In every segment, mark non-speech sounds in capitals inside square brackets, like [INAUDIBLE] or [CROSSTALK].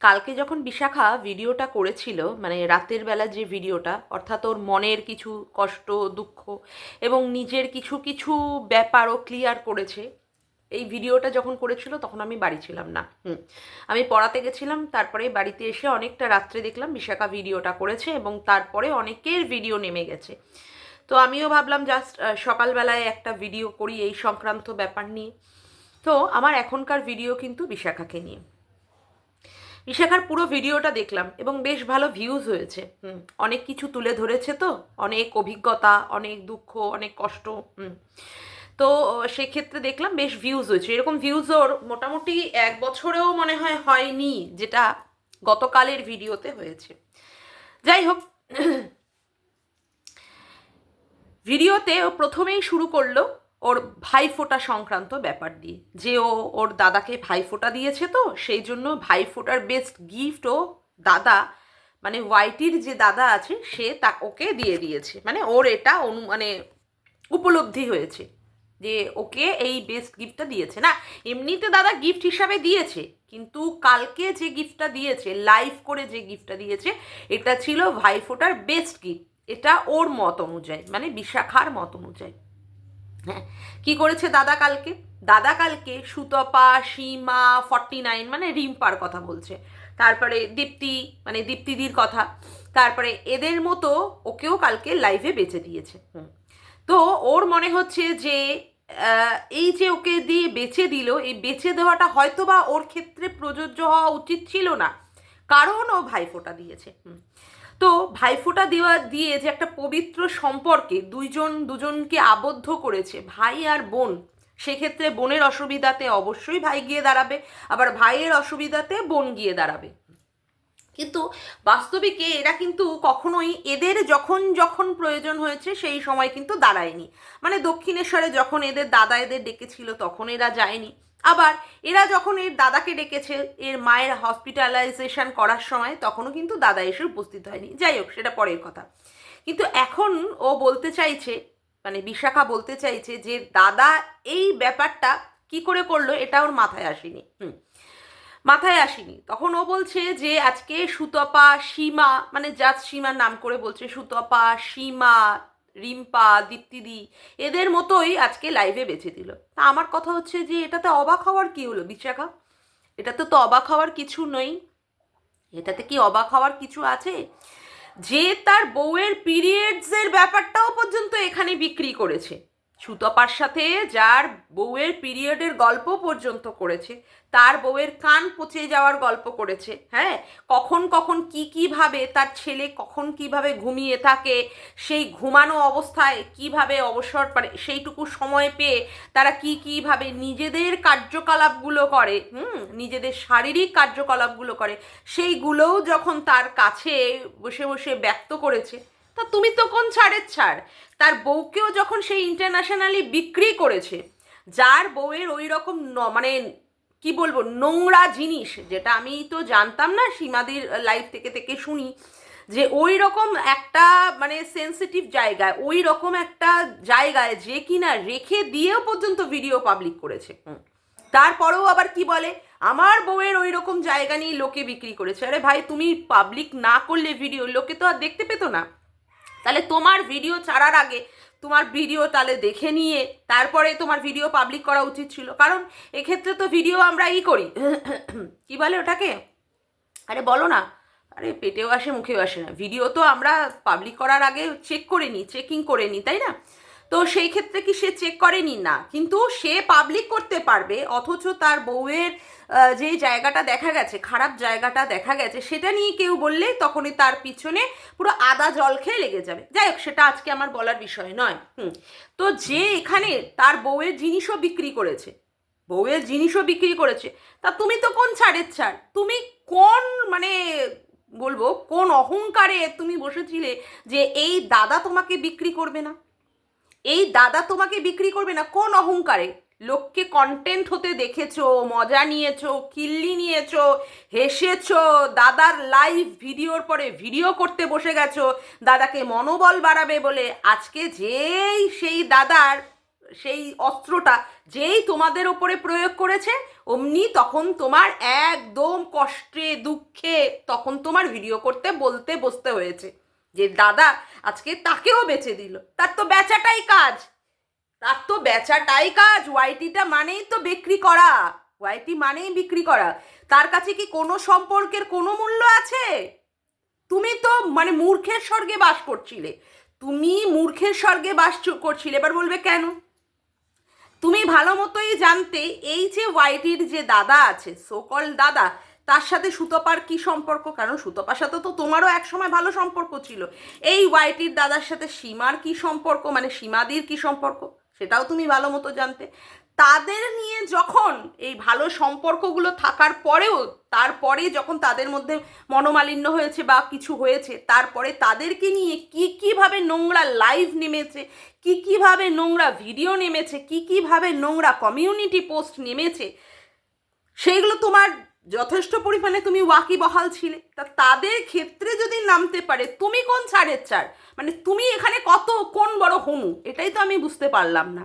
কালকে যখন বিশাখা ভিডিওটা করেছিল মানে রাতের বেলা যে ভিডিওটা, অর্থাৎ ওর মনের কিছু কষ্ট, দুঃখ এবং নিজের কিছু কিছু ব্যাপারও ক্লিয়ার করেছে, এই ভিডিওটা যখন করেছিল তখন আমি বাড়ি ছিলাম না। হুম। আমি পড়াতে গেছিলাম, তারপরে বাড়িতে এসে অনেকটা রাত্রে দেখলাম বিশাখা ভিডিওটা করেছে এবং তারপরে অনেকের ভিডিও নেমে গেছে। তো আমিও ভাবলাম জাস্ট সকালবেলায় একটা ভিডিও করি এই সংক্রান্ত ব্যাপার নিয়ে। তো আমার এখনকার ভিডিও কিন্তু বিশাখাকে নিয়ে। বিশাখার পুরো ভিডিওটা দেখলাম এবং বেশ ভালো ভিউজ হয়েছে। হুম, অনেক কিছু তুলে ধরেছে তো? অনেক অভিজ্ঞতা, অনেক দুঃখ, অনেক কষ্ট, হুম। তো সেক্ষেত্রে দেখলাম বেশ ভিউজ হয়েছে। এরকম ভিউজ ওর মোটামুটি এক বছরেও মনে হয় হয়নি, যেটা গতকালের ভিডিওতে হয়েছে। যাই হোক, ভিডিওতে প্রথমেই শুরু করল ওর ভাইফোঁটা সংক্রান্ত ব্যাপার দিয়ে। যে ও, ওর দাদাকে ভাইফোঁটা দিয়েছে তো, সেই জন্য ভাইফোঁটার বেস্ট গিফট ও দাদা মানে ওয়াইটির যে দাদা আছে, সে তা, ওকে দিয়ে দিয়েছে। মানে ওর এটা অনু মানে উপলব্ধি হয়েছে যে ওকে এই বেস্ট গিফটটা দিয়েছে। না, এমনিতে দাদা গিফট হিসাবে দিয়েছে, কিন্তু কালকে যে গিফটটা দিয়েছে লাইভ করে যে গিফটটা দিয়েছে, এটা ছিল ভাইফোঁটার বেস্ট গিফট এটা ওর মত অনুযায়ী মানে বিশাখার মত অনুযায়ী। হ্যাঁ। কী করেছে দাদা কালকে? দাদা কালকে সুতপা, সীমা, ফর্টি নাইন মানে রিম্পার কথা বলছে। তারপরে দীপ্তি মানে দীপ্তিদির কথা। তারপরে এদের মতো ওকেও কালকে লাইভে বেঁচে দিয়েছে। তো ওর মনে হচ্ছে যে এই যে ওকে দিয়ে বেছে দিল, এই বেছে দেওয়াটা হয়তো বা ওর ক্ষেত্রে প্রযোজ্য হওয়া উচিত ছিল না। কারণ ও ভাইফোঁটা দিয়েছে। তো ভাইফোঁটা দেওয়া দিয়ে যে একটা পবিত্র সম্পর্কে দুইজন, দুজনকে আবদ্ধ করেছে ভাই আর বোন, সেক্ষেত্রে বোনের অসুবিধাতে অবশ্যই ভাই গিয়ে দাঁড়াবে, আবার ভাইয়ের অসুবিধাতে বোন গিয়ে দাঁড়াবে। কিন্তু বাস্তবিকে এরা কিন্তু কখনোই এদের যখন যখন প্রয়োজন হয়েছে সেই সময় কিন্তু দাঁড়ায়নি। মানে দক্ষিণেশ্বরে যখন এদের দাদা এদের ডেকেছিল তখন এরা যায়নি। আবার এরা যখন এর দাদাকে ডেকেছে, এর মায়ের হসপিটালাইজেশন করার সময় তখনও কিন্তু দাদা এসে উপস্থিত হয়নি। যাই হোক, সেটা পরের কথা। কিন্তু এখন ও বলতে চাইছে মানে বিশাখা বলতে চাইছে যে, দাদা, এই ব্যাপারটা কি করে করল? এটা ওর মাথায় আসেনি। হুম। মাথায় আসেনি। তখন ও বলছে যে, আজকে সুতপা সীমা মানে জাস্ট সীমার নাম করে বলছে, সুতপা সীমা রিম্পা, দীপ্তিদি, এদের মতোই আজকে লাইভে বেছে দিল। তা আমার কথা হচ্ছে যে, এটাতে অবাক হওয়ার কী হলো, বিশাখা? এটাতে তো অবাক হওয়ার কিছু নই। এটাতে কি অবাক হওয়ার কিছু আছে? যে তার বউয়ের পিরিয়ডসের ব্যাপারটাও পর্যন্ত এখানে বিক্রি করেছে। সুতপার সাথে যার বউয়ের পিরিয়ডের গল্প পর্যন্ত করেছে, তার বউয়ের কান পচে যাওয়ার গল্প করেছে হ্যাঁ? কখন কখন কি কীভাবে তার ছেলে কখন কীভাবে ঘুমিয়ে থাকে, সেই ঘুমানো অবস্থায় কীভাবে অবসর পারে সেইটুকু সময় পেয়ে তারা কি কীভাবে নিজেদের কার্যকলাপগুলো করে, হুম? নিজেদের শারীরিক কার্যকলাপগুলো করে, সেইগুলোও যখন তার কাছে বসে বসে ব্যক্ত করেছে, তা তুমি তো কোন ছাড়ের ছাড়? তার বউকেও যখন সেই ইন্টারন্যাশনালি বিক্রি করেছে, যার বউয়ের ওই রকম মানে কি বলব, নোংরা জিনিস, যেটা আমি তো জানতাম না, সীমাদির লাইফ থেকে থেকে শুনি, যে ওই রকম একটা মানে সেন্সিটিভ জায়গায় ওই রকম একটা জায়গায় যে কিনা রেখে দিয়েও পর্যন্ত ভিডিও পাবলিক করেছে। তারপরেও আবার কি বলে, আমার বউয়ের ওই রকম জায়গা নিয়ে লোকে বিক্রি করেছে। আরে ভাই, তুমি পাবলিক না করলে ভিডিও লোকে তো আর দেখতে পেতো না। তাহলে তোমার ভিডিও ছাড়ার আগে তোমার ভিডিও তাহলে দেখে নিয়ে তারপরে তোমার ভিডিও পাবলিক করা উচিত ছিল। কারণ এক্ষেত্রে তো ভিডিও আমরা ই করি। [CLEARS THROAT] কি বলে ওটাকে? আরে বলো না। আরে পেটেও আসে, মুখেও আসে না। ভিডিও তো আমরা পাবলিক করার আগে চেক করে নিই চেকিং করে নিই, তাই না? তো সেই ক্ষেত্রে কি সে চেক করেনি? না। কিন্তু সে পাবলিক করতে পারবে, অথচ তার বউয়ের যে জায়গাটা দেখা গেছে, খারাপ জায়গাটা দেখা গেছে, সেটা নিয়ে কেউ বললে তখনই তার পিছনে পুরো আদা জল খেয়ে লেগে যাবে। যাই হোক, সেটা আজকে আমার বলার বিষয় নয়। হুম। তো যে এখানে তার বউয়ের জিনিসও বিক্রি করেছে, বউয়ের জিনিসও বিক্রি করেছে, তা তুমি তো কোন ছাড়ের ছাড়? তুমি কোন মানে বলব, কোন অহংকারে তুমি বসেছিলে যে এই দাদা তোমাকে বিক্রি করবে না? এই দাদা তোমাকে বিক্রি করবে না, কোন অহংকারে? লোককে কন্টেন্ট হতে দেখেছ, মজা নিয়েছো, কিল্লি নিয়েছো, হেসেছো, দাদার লাইভ ভিডিওর পরে ভিডিও করতে বসে গেছো, দাদাকে মনোবল বাড়াবে বলে আজকে যেই সেই দাদার সেই অস্ত্রটা যেই তোমাদের ওপরে প্রয়োগ করেছে, অমনি তখন তোমার একদম কষ্টে, দুঃখে তখন তোমার ভিডিও করতে, বলতে, বসতে হয়েছে। যে দাদা আজকে তাকেও বেচে দিল। তার তো বেচাটাই কাজ। তার তো বেচাটাই কাজ। ওয়াইটিটা মানেই তো বিক্রি করা। ওয়াইটি মানেই বিক্রি করা। তার কাছে কি কোনো সম্পর্কের কোনো মূল্য আছে? তুমি তো মানে মূর্খের স্বর্গে বাস করছিলে। তুমি মূর্খের স্বর্গে বাস করছিলে। এবার বলবে কেন? তুমি ভালো মতোই জানতে এই যে ওয়াইটির যে দাদা আছে সোকল দাদা তার সাথে সুতপার কি সম্পর্ক? কারণ সুতপার সাথে তো তোমারও একসময় ভালো সম্পর্ক ছিল। এই ওয়াইটির দাদার সাথে সীমার কি সম্পর্ক? মানে সীমাদির কি সম্পর্ক? সেটাও তুমি ভালো মতো জানতে। তাদের নিয়ে যখন এই ভালো সম্পর্কগুলো থাকার পরেও, তারপরে যখন তাদের মধ্যে মনোমালিন্য হয়েছে বা কিছু হয়েছে, তারপরে তাদেরকে নিয়ে কি কীভাবে নোংরা লাইভ নেমেছে, কি কীভাবে নোংরা ভিডিও নেমেছে, কি কীভাবে নোংরা কমিউনিটি পোস্ট নেমেছে, সেইগুলো তোমার যথেষ্ট পরিমাণে তুমি ওয়াকি বহাল ছিলে। তা তাদের ক্ষেত্রে যদি নামতে পারে, তুমি কোন ছাড়ের চার মানে তুমি এখানে কত, কোন বড় হনু? এটাই তো আমি বুঝতে পারলাম না।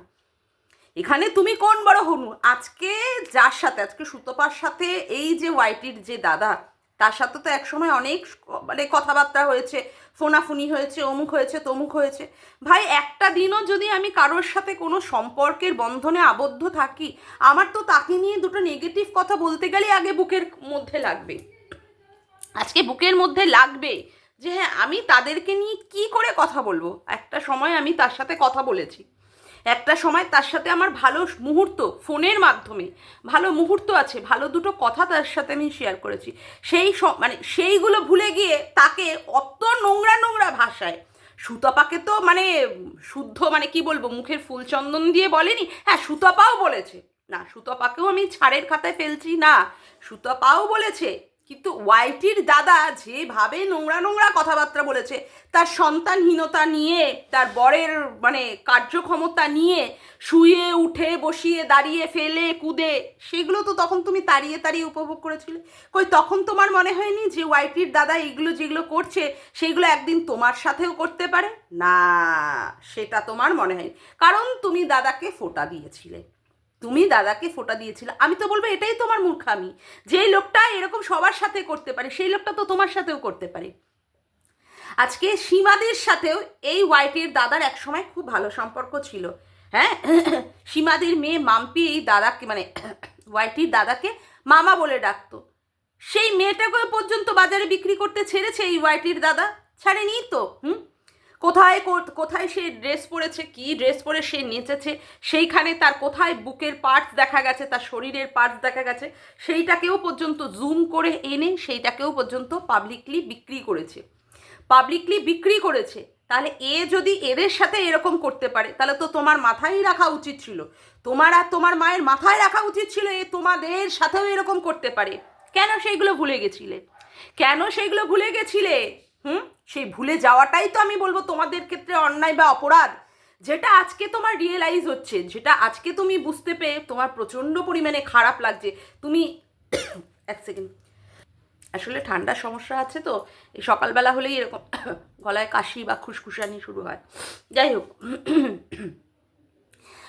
এখানে তুমি কোন বড় হনু? আজকে যার সাথে, আজকে সুতপার সাথে এই যে ওয়াইটির যে দাদা তার সাথে তো একসময় অনেক মানে কথাবার্তা হয়েছে, ফোনাফুনি হয়েছে, অমুক হয়েছে, তমুক হয়েছে। ভাই, একটা দিনও যদি আমি কারোর সাথে কোনো সম্পর্কের বন্ধনে আবদ্ধ থাকি, আমার তো তাকে নিয়ে দুটো নেগেটিভ কথা বলতে গেলেই আগে বুকের মধ্যে লাগবে। আজকে বুকের মধ্যে লাগবে যে হ্যাঁ আমি তাদেরকে নিয়ে কি করে কথা বলব? একটা সময় আমি তার সাথে কথা বলেছি। একটা সময় তার সাথে আমার ভালো মুহূর্ত ফোনের মাধ্যমে, ভালো মুহূর্ত আছে, ভালো দুটো কথা তার সাথে আমি শেয়ার করেছি। সেই মানে সেইগুলো ভুলে গিয়ে তাকে অত নোংরা নোংরা ভাষায়, সুতপাকে তো মানে শুদ্ধ মানে কি বলব, মুখের ফুল চন্দন দিয়ে বলেনি হ্যাঁ সুতপাও বলেছে। না, সুতপাকেও আমি ছাড়ের খাতায় ফেলছি না, সুতপাও বলেছে। কিন্তু ওয়াইটির দাদা যেভাবে নোংরা নোংরা কথাবার্তা বলেছে, তার সন্তানহীনতা নিয়ে, তার বরের মানে কার্যক্ষমতা নিয়ে, শুয়ে উঠে, বসিয়ে, দাঁড়িয়ে, ফেলে, কুদে, সেগুলো তো তখন তুমি তাড়িয়ে তাড়িয়ে উপভোগ করেছিলে। কই, তখন তোমার মনে হয়নি যে ওয়াইটির দাদা এইগুলো যেগুলো করছে সেইগুলো একদিন তোমার সাথেও করতে পারে? না, সেটা তোমার মনে হয়নি। কারণ তুমি দাদাকে ফোটা দিয়েছিলে। তুমি দাদাকে ফোটা দিয়েছিলে। আমি তো বলব এটাই তোমার মূর্খামি। যেই লোকটা এরকম সবার সাথে করতে পারে, সেই লোকটা তো তোমার সাথেও করতে পারে। আজকে সীমাদের সাথেও এই ওয়াইটির দাদার একসময় খুব ভালো সম্পর্ক ছিল। হ্যাঁ? [CLEARS THROAT] সীমাদির মেয়ে মাম্পি এই দাদাকে মানে [CLEARS THROAT] ওয়াইটির দাদাকে মামা বলে ডাকতো। সেই মেয়েটাকে পর্যন্ত বাজারে বিক্রি করতে ছেড়েছে এই ওয়াইটির দাদা। ছাড়েনি তো, হুম? কোথায় কোথায় সে ড্রেস পরেছে, কি ড্রেস পরে সে নেচেছে, সেইখানে তার কোথায় বুকের পার্টস দেখা গেছে, তার শরীরের পার্টস দেখা গেছে, সেইটাকেও পর্যন্ত জুম করে এনে সেইটাকেও পর্যন্ত পাবলিকলি বিক্রি করেছে। পাবলিকলি বিক্রি করেছে। তাহলে এ যদি এদের সাথে এরকম করতে পারে, তাহলে তো তোমার মাথায় রাখা উচিত ছিল। তোমার আর তোমার মায়ের মাথায় রাখা উচিত ছিল এ তোমাদের সাথেও এরকম করতে পারে। কেন সেইগুলো ভুলে গেছিলে? কেন সেইগুলো ভুলে গেছিলে? হুম? সেই ভুলে যাওয়াটাই তো আমি বলব তোমাদের ক্ষেত্রে অন্যায় বা অপরাধ। যেটা আজকে তোমার রিয়েলাইজ হচ্ছে, যেটা আজকে তুমি বুঝতে পেয়ে তোমার প্রচণ্ড পরিমাণে খারাপ লাগছে। তুমি [COUGHS] এক সেকেন্ড আসলে ঠান্ডার সমস্যা আছে তো, এই সকালবেলা হলেই এরকম [COUGHS] গলায় কাশি বা খুসখুসানি শুরু হয়। যাই হোক। [COUGHS]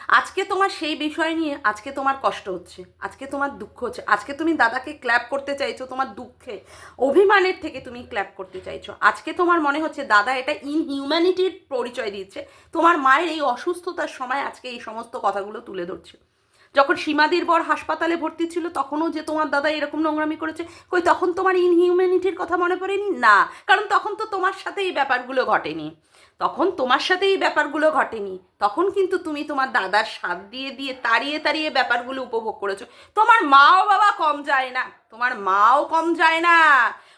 আজকে তোমার সেই বিষয় নিয়ে আজকে তোমার কষ্ট হচ্ছে, আজকে তোমার দুঃখ হচ্ছে, আজকে তুমি দাদাকে ক্ল্যাপ করতে চাইছো, তোমার দুঃখে, অভিমানের থেকে তুমি ক্ল্যাপ করতে চাইছো। আজকে তোমার মনে হচ্ছে দাদা এটা ইনহিউম্যানিটির পরিচয় দিচ্ছে তোমার মায়ের এই অসুস্থতার সময় আজকে এই সমস্ত কথাগুলো তুলে ধরছে। যখন সীমাদির বর হাসপাতালে ভর্তি ছিল, তখনও যে তোমার দাদা এরকম নোংরামি করেছে, কই তখন তোমার ইনহিউম্যানিটির কথা মনে পড়েনি? না, কারণ তখন তো তোমার সাথে এই ব্যাপারগুলো ঘটেনি। তখন তোমার সাথে এই ব্যাপারগুলো ঘটেনি। তখন কিন্তু তুমি তোমার দাদার সাথ দিয়ে দিয়ে, তাড়িয়ে তাড়িয়ে ব্যাপারগুলো উপভোগ করেছ। তোমার মাও বাবা কম যায় না। তোমার মাও কম যায় না।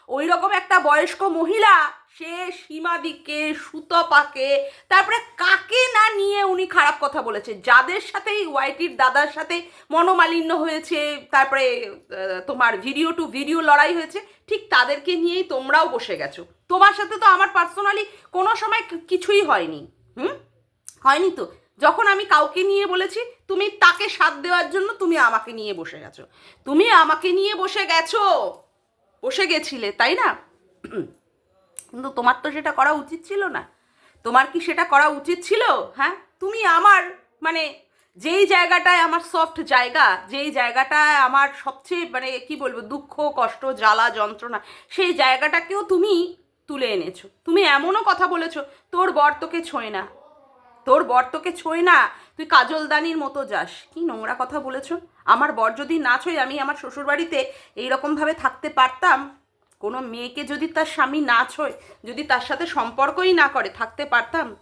ওই রকম একটা বয়স্ক মহিলা সে সীমাদিকে, সুতপাকে, তারপরে কাকে না নিয়ে উনি খারাপ কথা বলেছে? যাদের সাথে ওয়াইটির দাদার সাথে মনোমালিন্য হয়েছে, তারপরে তোমার ভিডিও টু ভিডিও লড়াই হয়েছে, ঠিক তাদেরকে নিয়েই তোমরাও বসে গেছো। তোমার সাথে তো আমার পার্সোনালি কোনো সময় কিছুই হয়নি। হুম? হয়নি তো? যখন আমি কাউকে নিয়ে বলেছি, তুমি তাকে সাথ দেওয়ার জন্য তুমি আমাকে নিয়ে বসে গেছো। তুমি আমাকে নিয়ে বসে গেছো। বসে গেছিলে, তাই না? কিন্তু তোমার তো সেটা করা উচিত ছিল না। তোমার কি সেটা করা উচিত ছিল? হ্যাঁ? তুমি আমার মানে যেই জায়গাটায় আমার সফট জায়গা, যেই জায়গাটায় আমার সবচেয়ে মানে কি বলব, দুঃখ, কষ্ট, জ্বালা, যন্ত্রণা, সেই জায়গাটাকেও তুমি তুলে এনেছো। তুমি এমনও কথা বলেছ, তোর বর তোকে ছোঁয় না। তোর বর তোকে ছোঁয় না। তুই কাজলদানির মতো যাস। কি নোংরা কথা বলেছ? আমার বর যদি না ছোঁয়, আমি আমার শ্বশুরবাড়িতে এইরকমভাবে থাকতে পারতাম? কোনো মেয়েকে যদি তার স্বামী না ছোয়, যদি তার সাথে সম্পর্কই না করে, থাকতে পারতাম?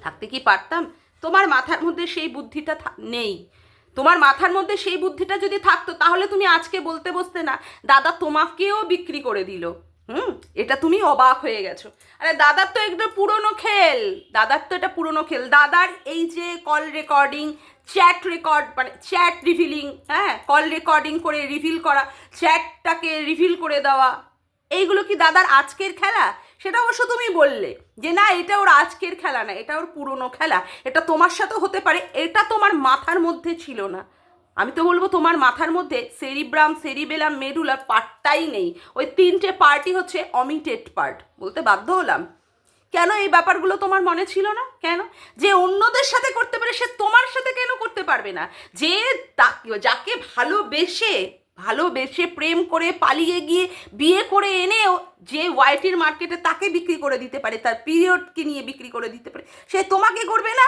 থাকতে কি পারতাম? তোমার মাথার মধ্যে সেই বুদ্ধিটা নেই। তোমার মাথার মধ্যে সেই বুদ্ধিটা যদি থাকতো, তাহলে তুমি আজকে বলতে বসতে না, দাদা তোমাকেও বিক্রি করে দিল। হুম, এটা তুমি অবাক হয়ে গেছো। আরে দাদার তো একটা পুরনো খেল। দাদার তো এটা পুরনো খেল। দাদার এই যে কল রেকর্ডিং চ্যাট রেকর্ড মানে চ্যাট রিভিলিং হ্যাঁ কল রেকর্ডিং করে রিভিল করা চ্যাটটাকে রিভিল করে দেওয়া, এইগুলো কি দাদার আজকের খেলা? সেটা অবশ্য তুমি বললে যে না, এটা ওর আজকের খেলা না, এটা ওর পুরনো খেলা। এটা তোমার সাথে হতে পারে, এটা তোমার মাথার মধ্যে ছিল না। আমি তো বলব তোমার মাথার মধ্যে সেরিব্রাম, সেরিবেলাম মেডুলার পার্টটাই নেই। ওই তিনটে পার্টই হচ্ছে অমিটেড পার্ট বলতে বাধ্য হলাম। কেন এই ব্যাপারগুলো তোমার মনে ছিল না? কেন? যে অন্যদের সাথে করতে পারে, সে তোমার সাথে কেন করতে পারবে না? যে যাকে ভালোবেসে ভালোবেসে প্রেম করে পালিয়ে গিয়ে বিয়ে করে এনেও যে ওয়াইটির মার্কেটে তাকে বিক্রি করে দিতে পারে, তার পিরিয়ডকে নিয়ে বিক্রি করে দিতে পারে, সে তোমাকে করবে না?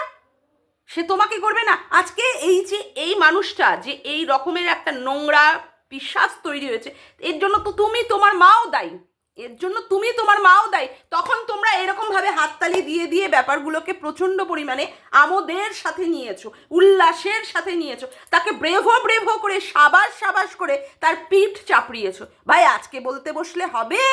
সে তোমাকে করবে না। আজকে এই যে, এই মানুষটা যে এই রকমের একটা নোংরা বিশ্বাস তৈরি হয়েছে, এর জন্য তো তুমি তোমার মাও দায়ী। এর জন্য তুমি তোমার মাও দায়ী। তখন তোমরা এরকম ভাবে হাততালি দিয়ে দিয়ে ব্যাপারগুলোকে প্রচণ্ড পরিমাণে আমোদের সাথে নিয়েছো, উল্লাসের সাথে নিয়েছো, তাকে ব্রেভো ব্রেভো করে সাবাস সাবাস করে তার পিঠ চাপড়িয়েছো। ভাই, আজকে বলতে বসলে হবে?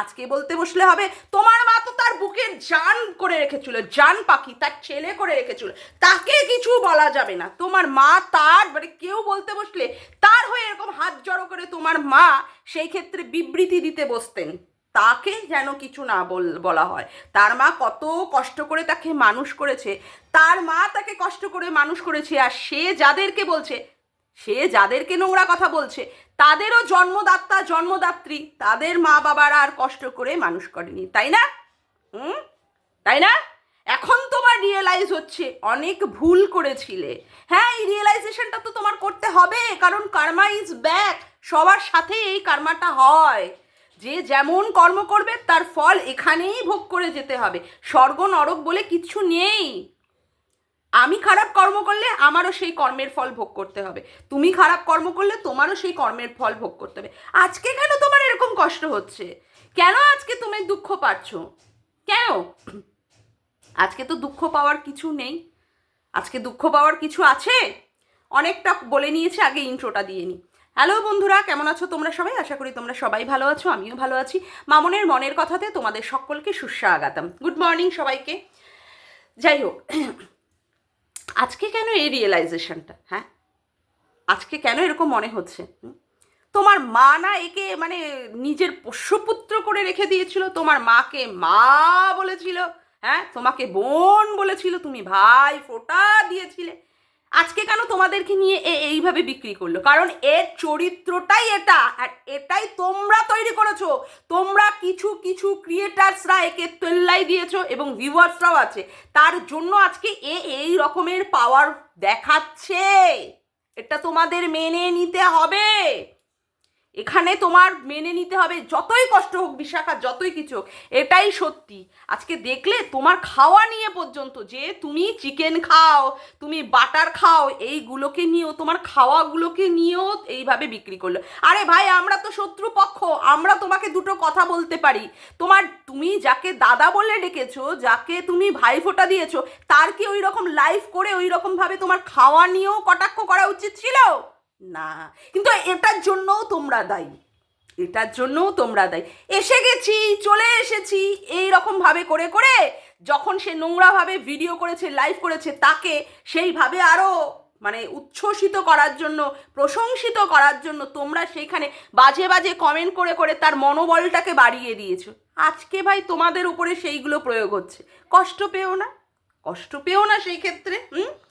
আজকে বলতে বসলে হবে, তোমার মা তো তার বুকে জান করে রেখেছিল, জান পাখি তার ছেলে করে রেখেছিল। তাকে কিছু বলা যাবে না। তোমার মা তার মানে কেউ বলতে বসলে তার হয়ে এরকম হাত জড়ো করে তোমার মা সেই ক্ষেত্রে বিবৃতি দিতে বসতেন। তাকে যেন কিছু না বল, বলা হয়। তার মা কত কষ্ট করে তাকে মানুষ করেছে, তার মা তাকে কষ্ট করে মানুষ করেছে, আর সে যাদেরকে বলছে সে যাদেরকে নোংরা কথা বলছে, তাদেরও জন্মদাত্তা জন্মদাত্রী, তাদের মা বাবারা আর কষ্ট করে মানুষ করেনি, তাই না? হুম? তাই না? এখন তোমার রিয়েলাইজ হচ্ছে, অনেক ভুল করেছিলে। হ্যাঁ এই রিয়েলাইজেশনটা তো তোমার করতে হবে, কারণ কার্মা ইজ ব্যাক সবার সাথে এই কার্মাটা হয়। যে যেমন কর্ম করবে, তার ফল এখানেই ভোগ করে যেতে হবে। স্বর্গ নরক বলে কিচ্ছু নেই। আমি খারাপ কর্ম করলে আমারও সেই কর্মের ফল ভোগ করতে হবে। তুমি খারাপ কর্ম করলে তোমারও সেই কর্মের ফল ভোগ করতে হবে। আজকে কেন তোমার এরকম কষ্ট হচ্ছে? কেন আজকে তুমি দুঃখ পাচ্ছ? কেন? আজকে তো দুঃখ পাওয়ার কিছু নেই। আজকে দুঃখ পাওয়ার কিছু আছে? অনেকটা বলে নিয়েছে, আগে ইন্ট্রোটা দিয়ে নিই হ্যালো বন্ধুরা, কেমন আছো তোমরা সবাই? আশা করি তোমরা সবাই ভালো আছো, আমিও ভালো আছি। মামনের মনের কথাতে তোমাদের সকলকে সুস্বাগতম। গুড মর্নিং সবাইকে। যাই হোক আজকে কেন এই রিয়েলাইজেশনটা হ্যাঁ? আজকে কেন এরকম মনে হচ্ছে? তোমার মা না একে মানে নিজের পোষ্যপুত্র করে রেখে দিয়েছিল, তোমার মাকে মা বলেছিল হ্যাঁ? তোমাকে বোন বলেছিল, তুমি ভাই ফোটা দিয়েছিলে। আজকে কেন তোমাদেরকে নিয়ে এ এইভাবে বিক্রি করল? কারণ এর চরিত্রটাই এটা, আর এটাই তোমরা তৈরি করেছ। তোমরা কিছু কিছু ক্রিয়েটার্সরা একে তেল্লাই দিয়েছ এবং ভিউয়ার্সরাও আছে। তার জন্য আজকে এ এই রকমের পাওয়ার দেখাচ্ছে। এটা তোমাদের মেনে নিতে হবে। এখানে তোমার মেনে নিতে হবে যতই কষ্ট হোক, বিশাখা, যতই কিছু হোক, এটাই সত্যি। আজকে দেখলে তোমার খাওয়া নিয়ে পর্যন্ত যে তুমি চিকেন খাও, তুমি বাটার খাও, এইগুলোকে নিয়েও, তোমার খাওয়াগুলোকে নিয়েও এইভাবে বিক্রি করল। আরে ভাই, আমরা তো শত্রুপক্ষ, আমরা তোমাকে দুটো কথা বলতে পারি। তোমার, তুমি যাকে দাদা বলে ডেকেছো, যাকে তুমি ভাই ফোঁটা দিয়েছ, তার কি ওই রকম লাইফ করে ওই রকম ভাবে তোমার খাওয়া নিয়েও কটাক্ষ করা উচিত ছিল? না। কিন্তু এটার জন্যও তোমরা দায়ী। এটার জন্যও তোমরা দায়ী। এসে গেছি, চলে এসেছি। এই রকম ভাবে করে করে যখন সে নোংরাভাবে ভিডিও করেছে লাইভ করেছে, তাকে সেইভাবে আরও মানে উচ্ছ্বসিত করার জন্য, প্রশংসিত করার জন্য তোমরা সেইখানে বাজে বাজে কমেন্ট করে করে তার মনোবলটাকে বাড়িয়ে দিয়েছ। আজকে ভাই তোমাদের উপরে সেইগুলো প্রয়োগ হচ্ছে। কষ্ট পেও না। কষ্ট পেও না সেই ক্ষেত্রে, হুম?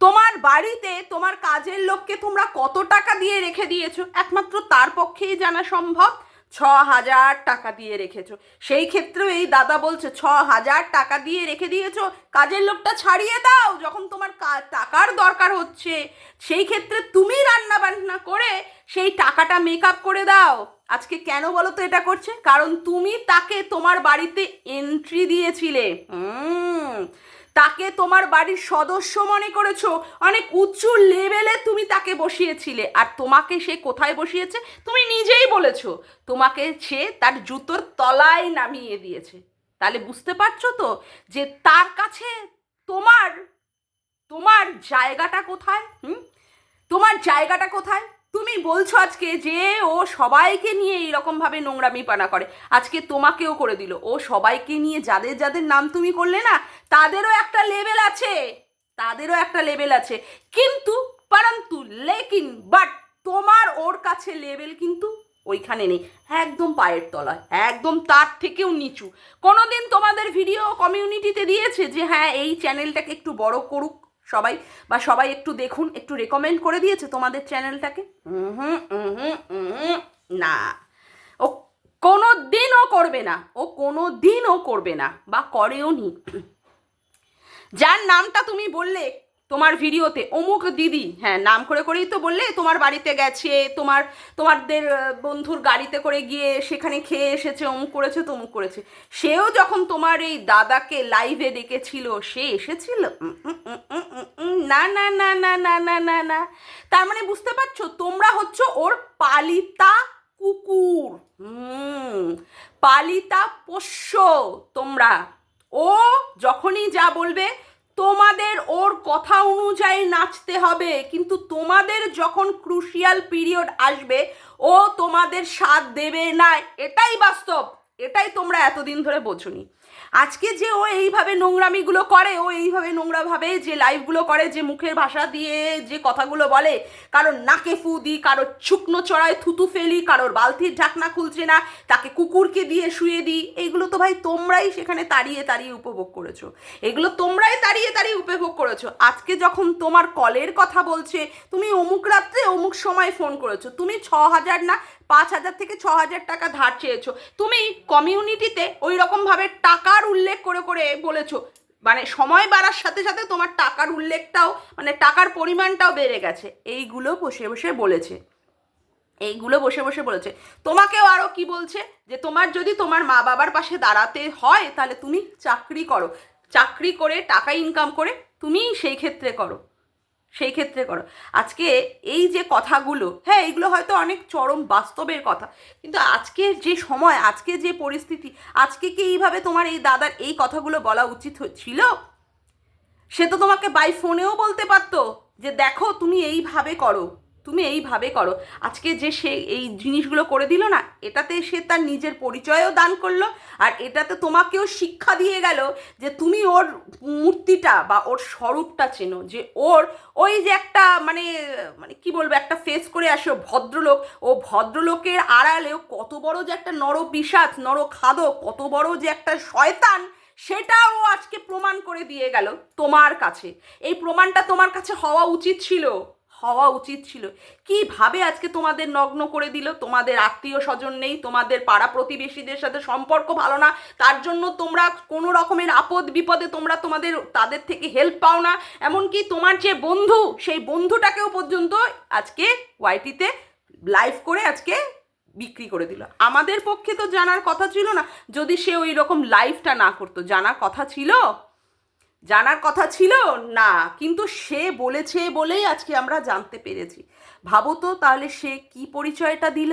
তোমার বাড়িতে তোমার কাজের লোককে তোমরা কত টাকা দিয়ে রেখে দিয়েছ? একমাত্র তার পক্ষেই জানা সম্ভব। ছ হাজার টাকা দিয়ে রেখেছো। সেই ক্ষেত্রেও এই দাদা বলছে, ছ হাজার টাকা দিয়ে রেখে দিয়েছ? কাজের লোকটা ছাড়িয়ে দাও, যখন তোমার টাকার দরকার হচ্ছে। সেই ক্ষেত্রে তুমি রান্না বান্না করে সেই টাকাটা মেকআপ করে দাও। আজকে কেন বলো তো এটা করছে? কারণ তুমি তাকে তোমার বাড়িতে এন্ট্রি দিয়েছিলে। হুম। তাকে তোমার বাড়ির সদস্য মনে করেছ? অনেক উঁচু লেভেলে তুমি তাকে বসিয়েছিলে। আর তোমাকে সে কোথায় বসিয়েছে? তুমি নিজেই বলেছ। তোমাকে সে তার জুতোর তলায় নামিয়ে দিয়েছে। তাহলে বুঝতে পারছ তো যে তার কাছে তোমার তোমার জায়গাটা কোথায়? হুম? তোমার জায়গাটা কোথায়? তুমি বলছো আজকে যে ও সবাইকে নিয়ে এইরকম ভাবে নোংরামি পানা করে, আজকে তোমাকেও করে দিল। ও সবাইকে নিয়ে যাদের যাদের নাম তুমি করলে না, তাদেরও একটা লেভেল আছে, তাদেরও একটা লেভেল আছে। কিন্তু, পরন্তু, লেকিন, বাট তোমার ওর কাছে লেভেল কিন্তু ওইখানে নেই, একদম পায়ের তলায়, একদম তার থেকেও নিচু। কোনোদিন তোমাদের ভিডিও কমিউনিটিতে দিয়েছে যে হ্যাঁ এই চ্যানেলটাকে একটু বড় করুক সবাই বা সবাই একটু দেখুন, একটু রেকমেন্ড করে দিয়েছে তোমাদের চ্যানেলটাকে হুম হুম না। ও কোনো দিনও করবে না, ও কোনো দিনও করবে না, বা করেও নি যার নামটা তুমি বললে তোমার ভিডিওতে অমুক দিদি হ্যাঁ নাম করে করেই তো বললে তোমার বাড়িতে গেছে তোমার তোমাদের আহ, বন্ধুর গাড়িতে করে গিয়ে সেখানে খেয়ে এসেছে অমুক করেছে তমুক করেছে। সেও যখন তোমার এই দাদাকে লাইভে ডেকেছিল সে এসেছিল? না না না না না না না না। তার মানে বুঝতে পারছ? তোমরা হচ্ছে ওর পালিতা কুকুর। পালিতা পোষ্য তোমরা। ও যখনই যা বলবে তোমাদের ওর কথা অনুযায়ী নাচতে হবে, কিন্তু তোমাদের যখন ক্রুশিয়াল পিরিয়ড আসবে, ও তোমাদের সাথ দেবে না। এটাই বাস্তব। এটাই তোমরা এতদিন ধরে বোঝনি। আজকে যে ও এইভাবে নোংরামিগুলো করে, ও এইভাবে নোংরাভাবে যে লাইভগুলো করে, যে মুখের ভাষা দিয়ে যে কথাগুলো বলে, কারোর নাকে ফু দিই, কারোর শুকনো চড়ায় থুতু ফেলি, কারোর বালতির ঢাকনা খুলছে না, তাকে কুকুরকে দিয়ে শুয়ে দিই এইগুলো তো ভাই তোমরাই সেখানে তাড়িয়ে তাড়িয়ে উপভোগ করেছ। এগুলো তোমরাই তাড়িয়ে তাড়িয়ে উপভোগ করেছ। আজকে যখন তোমার কলের কথা বলছে, তুমি অমুক রাত্রে অমুক সময় ফোন করেছ। তুমি ছ হাজার না পাঁচ হাজার থেকে ছ হাজার টাকা ধার চেয়েছো। তুমি কমিউনিটিতে ওই রকমভাবে টাকার উল্লেখ করে করে বলেছ। মানে সময় বাড়ার সাথে সাথে তোমার টাকার উল্লেখটাও মানে টাকার পরিমাণটাও বেড়ে গেছে। এইগুলো বসে বসে বলেছে। এইগুলো বসে বসে বলেছে। তোমাকেও আরও কি বলছে? যে তোমার যদি তোমার মা বাবার পাশে দাঁড়াতে হয়, তাহলে তুমি চাকরি করো। চাকরি করে, টাকা ইনকাম করে তুমি সেই ক্ষেত্রে করো। সেই ক্ষেত্রে করো। আজকে এই যে কথাগুলো হ্যাঁ এগুলো হয়তো অনেক চরম বাস্তবের কথা, কিন্তু আজকের যে সময়, আজকে যে পরিস্থিতি, আজকে কি এইভাবে তোমার এই দাদার এই কথাগুলো বলা উচিত ছিল? সে তো তোমাকে বাই ফোনেও বলতে পারতো যে, দেখো, তুমি এইভাবে করো। তুমি এইভাবে করো। আজকে যে সে এই জিনিসগুলো করে দিল না, এটাতে সে তার নিজের পরিচয়ও দান করল, আর এটাতে তোমাকেও শিক্ষা দিয়ে গেল যে তুমি ওর মূর্তিটা বা ওর স্বরূপটা চেনো, যে ওর ওই যে একটা মানে মানে কি বলব, একটা ফেস করে আসে ভদ্রলোক। ও ভদ্রলোকের আড়ালেও কত বড় যে একটা নর পিসাচ নর খাদক কত বড় যে একটা শয়তান, সেটাও আজকে প্রমাণ করে দিয়ে গেল তোমার কাছে। এই প্রমাণটা তোমার কাছে হওয়া উচিত ছিল। হওয়া উচিত ছিল। কীভাবে আজকে তোমাদের নগ্ন করে দিল? তোমাদের আত্মীয় স্বজন নেই, তোমাদের পাড়া প্রতিবেশীদের সাথে সম্পর্ক ভালো না, তার জন্য তোমরা কোনো রকমের আপদ বিপদে তোমরা তোমাদের, তাদের থেকে হেল্প পাও না। এমনকি তোমার যে বন্ধু, সেই বন্ধুটাকেও পর্যন্ত আজকে ওয়াইটিতে লাইভ করে আজকে বিক্রি করে দিল। আমাদের পক্ষে তো জানার কথা ছিল না। যদি সে ওই রকম লাইভটা না করতো, জানার কথা ছিল? জানার কথা ছিল? না, কিন্তু সে বলেছে বলেই আজকে আমরা জানতে পেরেছি। ভাবো তো তাহলে সে কি পরিচয়টা দিল?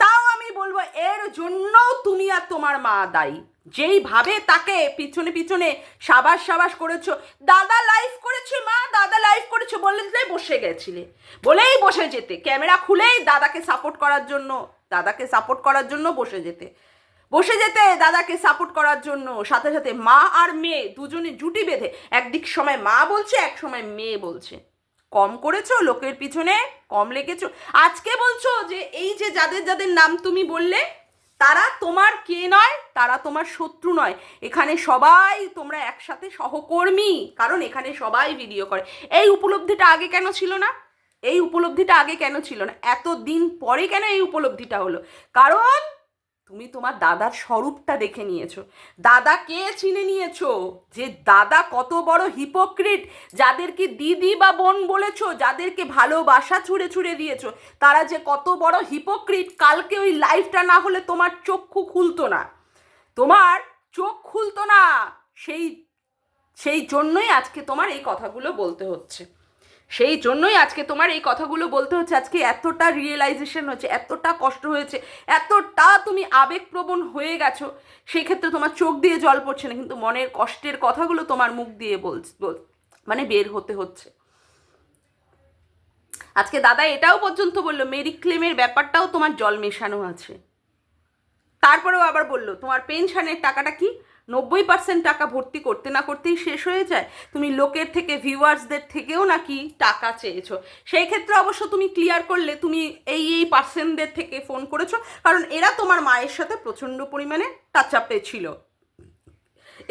তাও আমি বলব, এর জন্য তুমি আর তোমার মা দায়ী। যেইভাবে তাকে পিছনে পিছনে সাবাস সাবাস করেছ, দাদা লাইভ করেছে মা, দাদা লাইভ করেছে বলে দিলে বসে গেছিলে। বলেই বসে যেতে, ক্যামেরা খুলেই দাদাকে সাপোর্ট করার জন্য, দাদাকে সাপোর্ট করার জন্য বসে যেতে। বসে যেতে দাদাকে সাপোর্ট করার জন্য। সাথে সাথে মা আর মেয়ে দুজনে জুটি বেঁধে একদিক সময় মা বলছে, এক সময় মেয়ে বলছে। কম করেছ, লোকের পিছনে কম লেগেছো। আজকে বলছো যে, এই যে যাদের যাদের নাম তুমি বললে, তারা তোমার কে নয়, তারা তোমার শত্রু নয়। এখানে সবাই তোমরা একসাথে সহকর্মী, কারণ এখানে সবাই ভিডিও করে। এই উপলব্ধিটা আগে কেন ছিল না? এই উপলব্ধিটা আগে কেন ছিল না? এত দিন পরে কেন এই উপলব্ধিটা হলো? কারণ তুমি তোমার দাদার স্বরূপটা দেখে নিয়েছো। দাদা কে চিনে নিয়েছো? যে দাদা কত বড় হিপোক্রিট যাদেরকে দিদি বা বোন বলেছ, যাদেরকে ভালোবাসা ছুঁড়ে ছুঁড়ে দিয়েছ, তারা যে কত বড় হিপোক্রিট কালকে ওই লাইফটা না হলে তোমার চক্ষু খুলতো না। তোমার চোখ খুলতো না। সেই সেই জন্যই আজকে তোমার এই কথাগুলো বলতে হচ্ছে। সেই জন্যই আজকে তোমার এই কথাগুলো বলতে হচ্ছে। আজকে এতটা রিয়েলাইজেশন হচ্ছে, এতটা কষ্ট হয়েছে, এতটা তুমি আবেগপ্রবণ হয়ে গেছো। সেই ক্ষেত্রে তোমার চোখ দিয়ে জল পড়ছে না, কিন্তু মনের কষ্টের কথাগুলো তোমার মুখ দিয়ে বল, বল- মানে বের হতে হচ্ছে। আজকে দাদা এটাও পর্যন্ত বলল মেরি ক্লেমের ব্যাপারটাও তোমার জল মেশানো আছে। তারপরেও আবার বলল, তোমার পেনশনের টাকাটা কি? নব্বই পার্সেন্ট টাকা ভর্তি করতে না করতেই শেষ হয়ে যায়? তুমি লোকের থেকে ভিউয়ার্সদের থেকেও নাকি টাকা চেয়েছো? সেই ক্ষেত্রে অবশ্য তুমি ক্লিয়ার করলে, তুমি এই এই পার্সেন্টদের থেকে ফোন করেছ, কারণ এরা তোমার মায়ের সাথে প্রচণ্ড পরিমাণে টাচ আপে ছিল।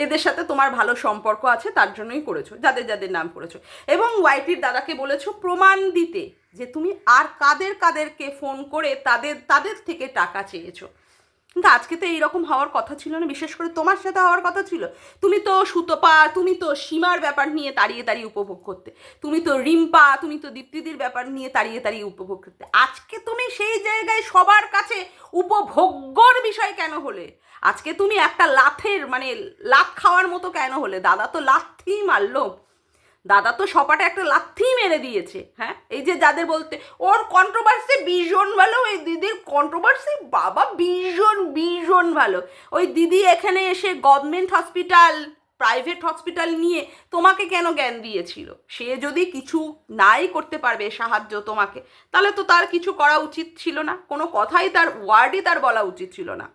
এদের সাথে তোমার ভালো সম্পর্ক আছে, তার জন্যই করেছ, যাদের যাদের নাম করেছ। এবং ওয়াইটির দাদাকে বলেছ প্রমাণ দিতে যে তুমি আর কাদের, কাদেরকে ফোন করে তাদের তাদের থেকে টাকা চেয়েছো। কিন্তু আজকে তো এইরকম হওয়ার কথা ছিল না, বিশেষ করে তোমার সাথে হওয়ার কথা ছিল। তুমি তো সুতপা তুমি তো সীমার ব্যাপার নিয়ে তাড়িয়ে তাড়িয়ে উপভোগ করতে। তুমি তো রিম্পা তুমি তো দীপ্তিদির ব্যাপার নিয়ে তাড়িয়ে তাড়িয়ে উপভোগ করতে। আজকে তুমি সেই জায়গায় সবার কাছে উপভোগ্যর বিষয় কেন হলে? আজকে তুমি একটা লাথের মানে লাথ খাওয়ার মতো কেন হলে? দাদা তো লাথিই মারলো। দাদা তো সপাটে একটা লাথি মেরে দিয়েছে হ্যাঁ? এই যে যাদের বলতে, ওর কন্ট্রোভার্সি ভীষণ ভালো, ওই দিদির কন্ট্রোভার্সি বাবা ভীষণ ভীষণ ভালো। ওই দিদি এখানে এসে গভর্নমেন্ট হসপিটাল প্রাইভেট হসপিটাল নিয়ে তোমাকে কেন জ্ঞান দিয়েছিল? সে যদি কিছু নাই করতে পারবে, সাহায্য তোমাকে, তাহলে তো তার কিছু করা উচিত ছিল না। কোনো কথাই তার ওয়ার্ডই তার বলা উচিত ছিল না।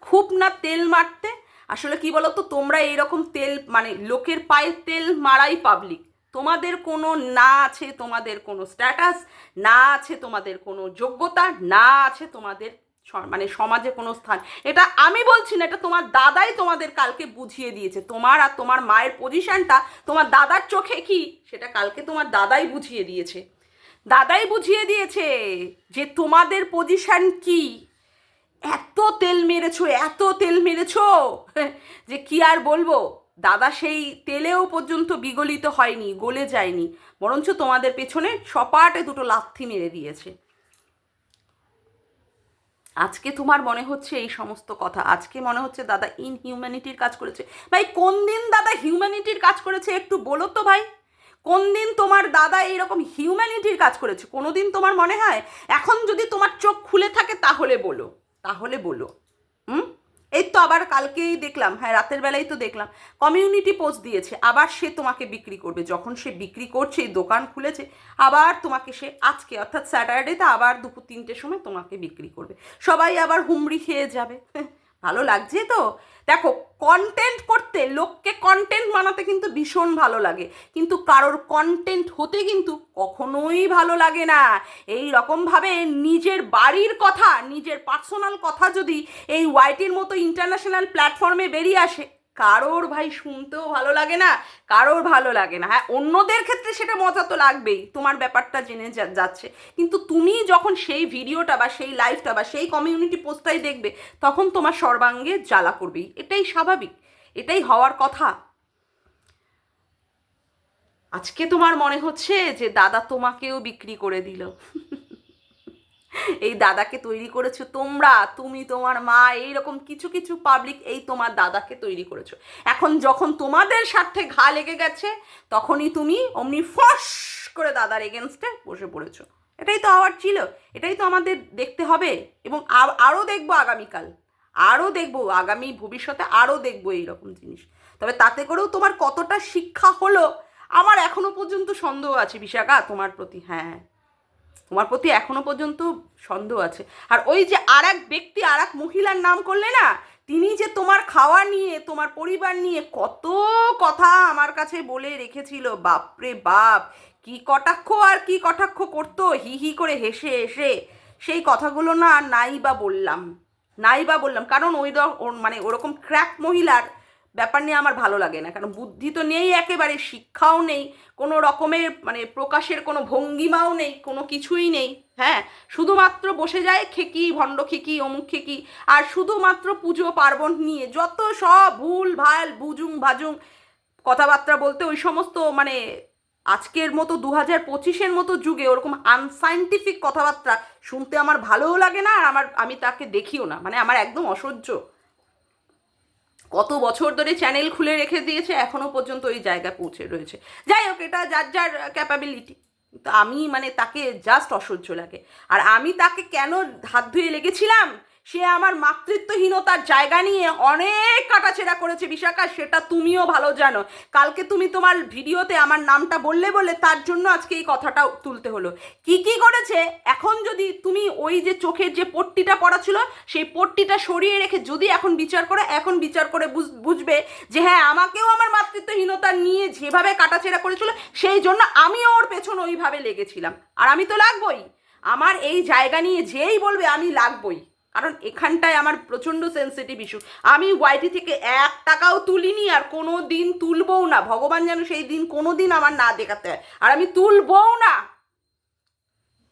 খুব না তেল মারতে আসলে কি বলতো, তোমরা এইরকম তেল মানে লোকের পায়ে তেল মারাই পাবলিক তোমাদের কোনো না আছে তোমাদের কোনো স্ট্যাটাস না আছে তোমাদের কোনো যোগ্যতা, না আছে তোমাদের মানে সমাজে কোনো স্থান। এটা আমি বলছি না, এটা তোমার দাদাই তোমাদের কালকে বুঝিয়ে দিয়েছে। তোমার আর তোমার মায়ের পজিশনটা তোমার দাদার চোখে কি? সেটা কালকে তোমার দাদাই বুঝিয়ে দিয়েছে। দাদাই বুঝিয়ে দিয়েছে যে তোমাদের পজিশন কি? এত তেল মেরেছো, এত তেল মেরেছো? [LAUGHS] যে কি আর বলব? দাদা সেই তেলেও পর্যন্ত বিগলিত হয়নি, গলে যায়নি। বরঞ্চ তোমাদের পেছনে সপাটে দুটো লাথি মেরে দিয়েছে। আজকে তোমার মনে হচ্ছে এই সমস্ত কথা। আজকে মনে হচ্ছে দাদা ইনহিউম্যানিটির কাজ করেছে। ভাই, কোন দিন দাদা হিউম্যানিটির কাজ করেছে একটু বলো তো ভাই? কোন দিন তোমার দাদা এইরকম হিউম্যানিটির কাজ করেছে? কোনো দিন তোমার মনে হয়? এখন যদি তোমার চোখ খুলে থাকে তাহলে বলো। তাহলে বলো। হুম? এই তো আবার কালকেই দেখলাম হ্যাঁ রাতের বেলায় তো দেখলাম। কমিউনিটি পোস্ট দিয়েছে, আবার সে তোমাকে বিক্রি করবে। যখন সে বিক্রি করছে দোকান খুলেছে, আবার তোমাকে সে আজকে, অর্থাৎ স্যাটারডেতে আবার দুপুর তিনটের সময় তোমাকে বিক্রি করবে। সবাই আবার হুমড়ি খেয়ে যাবে। [LAUGHS] ভালো লাগছে তো? দেখো কন্টেন্ট করতে লোককে কন্টেন্ট বানাতে কিন্তু ভীষণ ভালো লাগে। কিন্তু কারোর কন্টেন্ট হতে কিন্তু কখনোই ভালো লাগে না। এই রকমভাবে নিজের বাড়ির কথা, নিজের পার্সোনাল কথা যদি এই ওয়াইটির মতো ইন্টারন্যাশনাল প্ল্যাটফর্মে বেরিয়ে আসে কারোর ভাই শুনতেও ভালো লাগে না, কারোর ভালো লাগে না। হ্যাঁ অন্যদের ক্ষেত্রে সেটা মজা তো লাগবেই, তোমার ব্যাপারটা জেনে যাচ্ছে। কিন্তু তুমি যখন সেই ভিডিওটা বা সেই লাইভটা বা সেই কমিউনিটি পোস্টটাই দেখবে, তখন তোমার সর্বাঙ্গে জ্বালা করবেই। এটাই স্বাভাবিক, এটাই হওয়ার কথা। আজকে তোমার মনে হচ্ছে যে দাদা তোমাকেও বিক্রি করে দিল। এই দাদাকে তৈরি করেছ তোমরা, তুমি, তোমার মা, এইরকম কিছু কিছু পাবলিক এই তোমার দাদাকে তৈরি করেছ। এখন যখন তোমাদের স্বার্থে ঘা লেগে গেছে, তখনই তুমি অমনি ফস করে দাদার এগেনস্টে বসে পড়েছো। এটাই তো হওয়ার ছিল, এটাই তো আমাদের দেখতে হবে এবং আরও দেখব আগামীকাল আরও দেখব আগামী ভবিষ্যতে আরও দেখব এইরকম জিনিস। তবে তাতে করেও তোমার কতটা শিক্ষা হলো, আমার এখনও পর্যন্ত সন্দেহ আছে, বিশাখা, তোমার প্রতি হ্যাঁ। তোমার প্রতি এখনও পর্যন্ত সন্দেহ আছে। আর ওই যে আর এক ব্যক্তি আর এক মহিলার নাম করলে না, তিনি যে তোমার খাওয়া নিয়ে, তোমার পরিবার নিয়ে কত কথা আমার কাছে বলে রেখেছিল। বাপরে বাপ, কি কটাক্ষ আর কি কটাক্ষ করতো, হি হি করে হেসে হেসে। সেই কথাগুলো না নাই বা বললাম নাই বা বললাম। কারণ ওই মানে ওরকম ক্র্যাক মহিলার ব্যাপার নিয়ে আমার ভালো লাগে না, কারণ বুদ্ধি তো নেই একেবারে, শিক্ষাও নেই, কোনো রকমের মানে প্রকাশের কোনো ভঙ্গিমাও নেই, কোনো কিছুই নেই হ্যাঁ? শুধুমাত্র বসে যায় খেকি, ভণ্ড খেকি, অমুক খেকি, আর শুধুমাত্র পুজো পার্বণ নিয়ে যত সব ভুল, ভালো, বুজুং, ভাজুং, কথাবার্তা বলতে ওই সমস্ত মানে আজকের মতো দু হাজার পঁচিশের মতো যুগে ওরকম আনসাইন্টিফিক কথাবার্তা শুনতে আমার ভালোও লাগে না, আর আমার, আমি তাকে দেখিও না মানে আমার একদম অসহ্য। কত বছর ধরে চ্যানেল খুলে রেখে দিয়েছে এখনও পর্যন্ত ওই জায়গায় পৌঁছে রয়েছে। যাই হোক, এটা যার যার ক্যাপাবিলিটি তো আমি মানে তাকে জাস্ট অসহ্য লাগে। আর আমি তাকে কেন হাত ধুয়ে লেগেছিলাম? সে আমার মাতৃত্বহীনতার জায়গা নিয়ে অনেক কাটাছেড়া করেছে বিশাখা, সেটা তুমিও ভালো জানো। কালকে তুমি তোমার ভিডিওতে আমার নামটা বললে বলে তার জন্য আজকে এই কথাটা তুলতে হলো। কি কি করেছে? এখন যদি তুমি ওই যে চোখের যে পট্টিটা পড়া ছিল, সেই পট্টিটা সরিয়ে রেখে যদি এখন বিচার করো, এখন বিচার করে বুঝ- বুঝবে যে হ্যাঁ আমাকেও আমার মাতৃত্বহীনতা নিয়ে যেভাবে কাটাছেড়া করেছিল, সেই জন্য আমিও ওর পেছনে ওইভাবে লেগেছিলাম। আর আমি তো লাগবই। আমার এই জায়গা নিয়ে যেই বলবে আমি লাগবই। কারণ এখানটায় আমার প্রচণ্ড সেন্সিটিভ ইস্যু আমি ওয়াইটি থেকে এক টাকাও তুলিনি আর কোনো দিন তুলবও না। ভগবান যেন সেই দিন কোনো দিন আমার না দেখাতে হয়। আর আমি তুলবও না।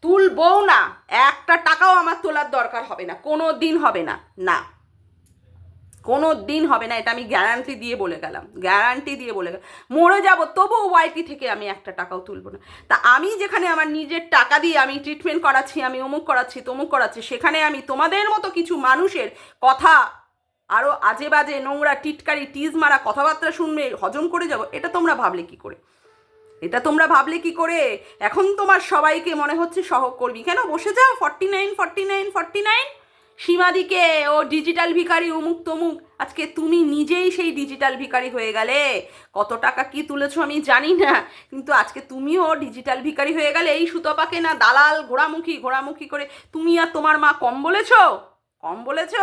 তুলবও না। একটা টাকাও আমার তোলার দরকার হবে না। কোনো দিন হবে না। না। কোনো দিন হবে না, এটা আমি গ্যারান্টি দিয়ে বলে গেলাম গ্যারান্টি দিয়ে বলে গেলাম। মরে যাব তবু ওয়াইটি থেকে আমি একটা টাকাও তুলব না। তা আমি যেখানে আমার নিজের টাকা দিয়ে আমি ট্রিটমেন্ট করাচ্ছি, আমি অমুক করাচ্ছি, তমুক করাচ্ছি, সেখানে আমি তোমাদের মতো কিছু মানুষের কথা আরও আজে বাজে নোংরা, টিটকারি, টিজ মারা কথাবার্তা শুনবে, হজম করে যাব, এটা তোমরা ভাবলে কি করে? এটা তোমরা ভাবলে কি করে? এখন তোমার সবাইকে মনে হচ্ছে সহকর্মী। কেন? বসে যাও forty nine forty nine forty nine সীমাদিকে ও ডিজিটাল ভিকারি অমুক তমুক। আজকে তুমি নিজেই সেই ডিজিটাল ভিকারি হয়ে গেলে। কত টাকা কি তুলেছো আমি জানি না, কিন্তু আজকে তুমিও ডিজিটাল ভিকারি হয়ে গেলে। এই সুতপাকে না দালাল, ঘোড়ামুখী ঘোড়ামুখী করে তুমি আর তোমার মা কম বলেছ? কম বলেছ?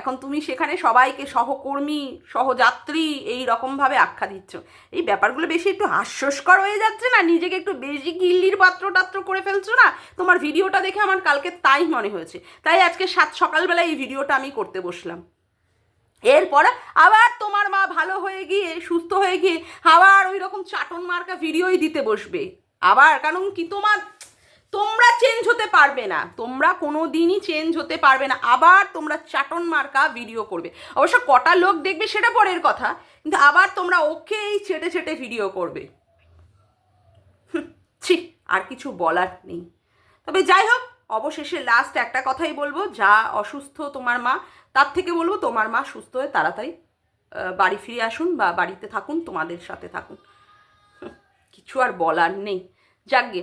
এখন তুমি সেখানে সবাইকে সহকর্মী, সহযাত্রী এই রকমভাবে আখ্যা দিচ্ছ। এই ব্যাপারগুলো বেশি একটু হাস্যস্কর হয়ে যাচ্ছে না? নিজেকে একটু বেশি গিল্লির পাত্র টাত্র করে ফেলছো না? তোমার ভিডিওটা দেখে আমার কালকে তাই মনে হয়েছে। তাই আজকে সাত সকালবেলা এই ভিডিওটা আমি করতে বসলাম। এরপর আবার তোমার মা ভালো হয়ে গিয়ে, সুস্থ হয়ে গিয়ে আবার ওই রকম চাটন মার্কা ভিডিওই দিতে বসবে। আবার, কারণ কি তোমার তোমরা চেঞ্জ হতে পারবে না। তোমরা কোনো দিনই চেঞ্জ হতে পারবে না। আবার তোমরা চাটন মার্কা ভিডিও করবে। অবশ্য কটা লোক দেখবে সেটা পরের কথা, কিন্তু আবার তোমরা ওকেই ছেটে ছেটে ভিডিও করবে। [LAUGHS] ছি, আর কিছু বলার নেই। তবে যাই হোক, অবশেষে লাস্ট একটা কথাই বলব, যা অসুস্থ তোমার মা, তার থেকে বলব তোমার মা সুস্থ হয়ে তাড়াতাড়ি বাড়ি ফিরে আসুন বা বাড়িতে থাকুন, তোমাদের সাথে থাকুন। [LAUGHS] কিছু আর বলার নেই। যাকগে